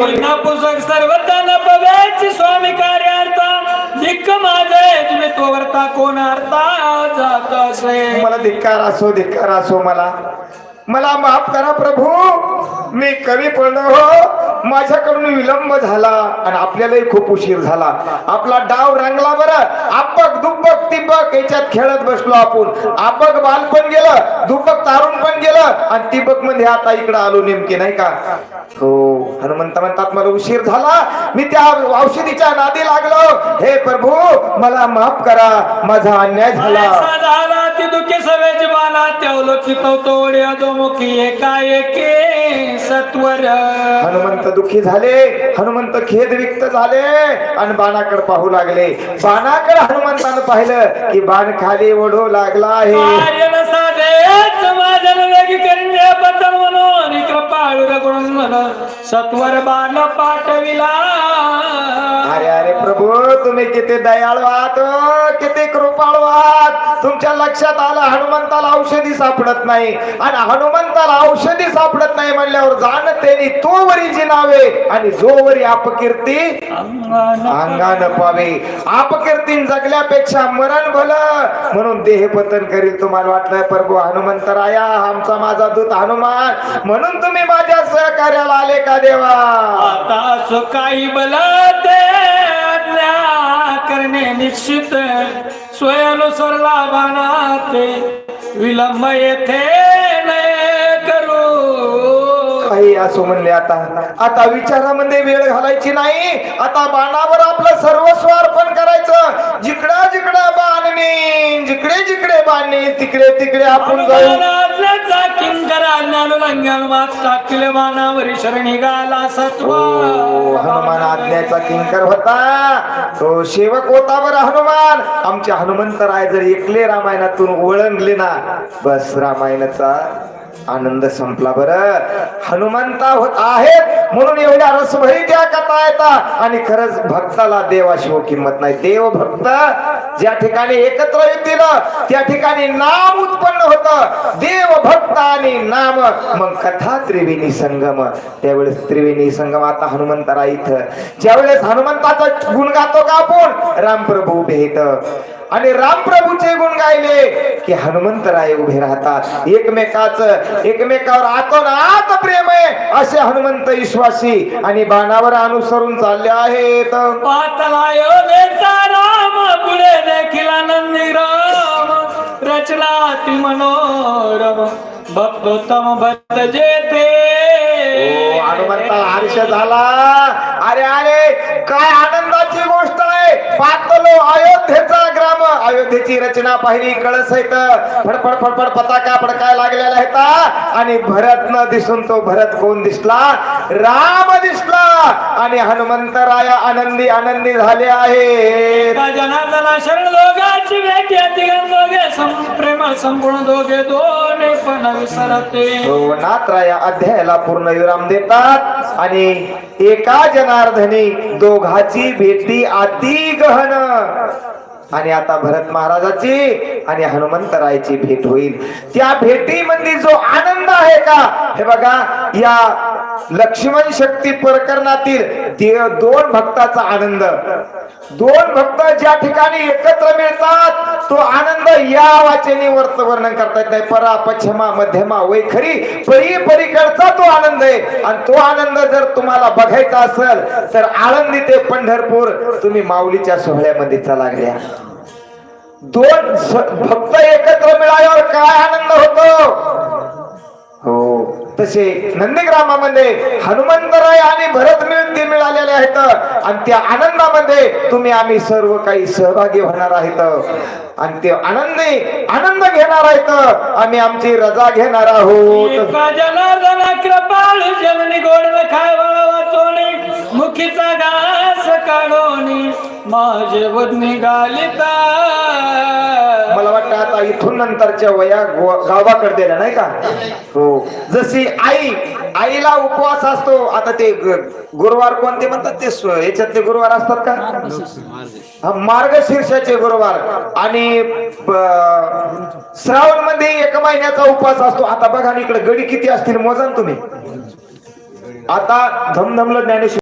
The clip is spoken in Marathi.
पुन्हा पुस्तक सर्वता न पव्याची स्वामी कार्यार्था. धिक्क माझे तुम्ही तो वर्ता कोण अर्था जात असे. मला धिक्कार असो धिक्कार असो मला. मला माफ करा प्रभू. मी कमी पडलो हो. माझ्याकडून विलंब झाला आणि आपल्यालाही खूप उशीर झाला. आपला डाव रंगला बरं. आपक दुप्पक तिबक याच्यात खेळत बसलो आपण. आपक बाल पण गेलं दुप्पक तारुण पण गेलं आणि तिबकमध्ये आता इकडं आलो नेमके नाही का? हो हनुमंत म्हणतात मला उशीर झाला. मी त्या औषधीच्या नादी लागलो. हे प्रभू मला माफ करा. माझा अन्याय झाला. सत्वर. हनुमंत दुःखी झाले हनुमंत खेद विक्त झाले आणि बाणाकडे पाहू लागले. बाणाकडे हनुमंतानं पाहिलं की बाण खाली ओढू लागला आहे. सत्वर बाण पाठविला. अरे अरे प्रभू तुम्ही किती दयाळू आहात ओ, किती तुमच्या लक्षात आलं हनुमंताला औषधी सापडत नाही. आणि हनुमंताला औषधी सापडत नाही म्हणल्यावर जाणते तो वरी जी नावे आणि जो वरी अपकीर्ती अंगान पावे. अपकीर्ती जगल्यापेक्षा मरण भल. म्हणून देह पतन करील तुम्हाला वाटलं प्रभू हनुमंत राया आमचा माझा दूत हनुमान. म्हणून तुम्ही माझ्या सहकार्याला आले का देवा? आता असं काही मला निश्चित स्वयानुसार लाभानाते विलंब येथे करू। काही असो म्हणले आता. आता विचारामध्ये वेळ घालायची नाही. आता बाणावर आपलं सर्वस्व अर्पण करायचं. जिकडं जिकडं बाणणी जिकडे जिकडे तिकडे तिकडे आपण जाऊ. हो, हनुमान आज्ञाचा किंकर होता. तो सेवक होता बरं हनुमान. आमचे हनुमंत राय जर एकले रामायणातून ओळंगले ना बस रामायणाचा आनंद संपला बरं. हनुमंता होत आहेत म्हणून एवढ्या रसभरी त्या कथा येतात. आणि खरंच भक्ताला देवाशिव किंमत नाही. देव भक्त ज्या ठिकाणी एकत्र येतील त्या ठिकाणी नाम उत्पन्न होत. देव भक्त आणि नाम. मग कथा त्रिवेणी संगम. त्यावेळेस त्रिवेणी संगम आता हनुमंतरा इथं. ज्यावेळेस हनुमंताचा गुण गातो का आपण? रामप्रभू उभे आणि रामप्रभूचे गुण गायले की हनुमंतराय उभे राहतात. एकमेकाच एकमेकावर आतोनात प्रेम आहे असे हनुमंत विश्वासी आणि बाणावर अनुसरून चालले आहेत. ती मनोरम भक्तोत्तम भक्त जेते. ओ, हनुमंताला हर्ष झाला. अरे अरे काय आनंद पातलो अयोध्येचा ग्राम. अयोध्येची रचना पाहिली कळस येत फडफड फडफड पताका फडकाय लागलेला होता आणि भरत न दिसून तो भरत कोण दिसला? राम दिसला. आणि हनुमंतराया आनंदी आनंदी झाले आहेत. एका जनार्दना शरण दोघांची भेटी तिघां दोघे सं- प्रेम संपूर्ण दोघे पण विसरते. नात्राया अध्यायाला पूर्ण विराम देतात. आणि एका जनार्दनी दोघाची भेटी अति गहन आणि आता भरत महाराजाची आणि हनुमंतरायची भेट होईल. त्या भेटीमध्ये जो आनंद आहे का? हे बघा या लक्ष्मण शक्ती प्रकरणातील दोन भक्ताचा आनंद. दोन भक्त ज्या ठिकाणी एकत्र मिळतात तो आनंद या वाचनी वर्णन करता येत नाही. परा पश्चिमा मध्यमा वैखरी परी परीकडचा तो आनंद आहे. आणि तो आनंद जर तुम्हाला बघायचा असेल तर आळंदी ते पंढरपूर तुम्ही माऊलीच्या सोहळ्यामध्ये चला गया. दोन भक्त एकत्र मिळाल्यावर काय आनंद होतो? हो. तसे नंदीग्रामामध्ये हनुमंतराय आणि भरत मिळती मिळालेले आहेत. आणि त्या आनंदामध्ये तुम्ही आम्ही सर्व काही सहभागी होणार आहेत. आणि ते आनंदी आनंद घेणार आहेत. आम्ही आमची रजा घेणार आहोत. कृपाळ जननी गोड मुखीचा घास काढोनी माझे वदनी गालिता. मला वाटतं आता इथून नंतरच्या वया गावाकडे दिल्या नाही का? हो. जशी आई आईला उपवास असतो आता ते गुरुवार कोणते म्हणतात ते याच्यातले गुरुवार असतात का? मार्गशीर्षाचे गुरुवार. आणि श्रावणमध्ये एक महिन्याचा उपवास असतो. आता बघा इकडे गडी किती असतील मोजा तुम्ही. आता धमधमलं ज्ञानेश्वर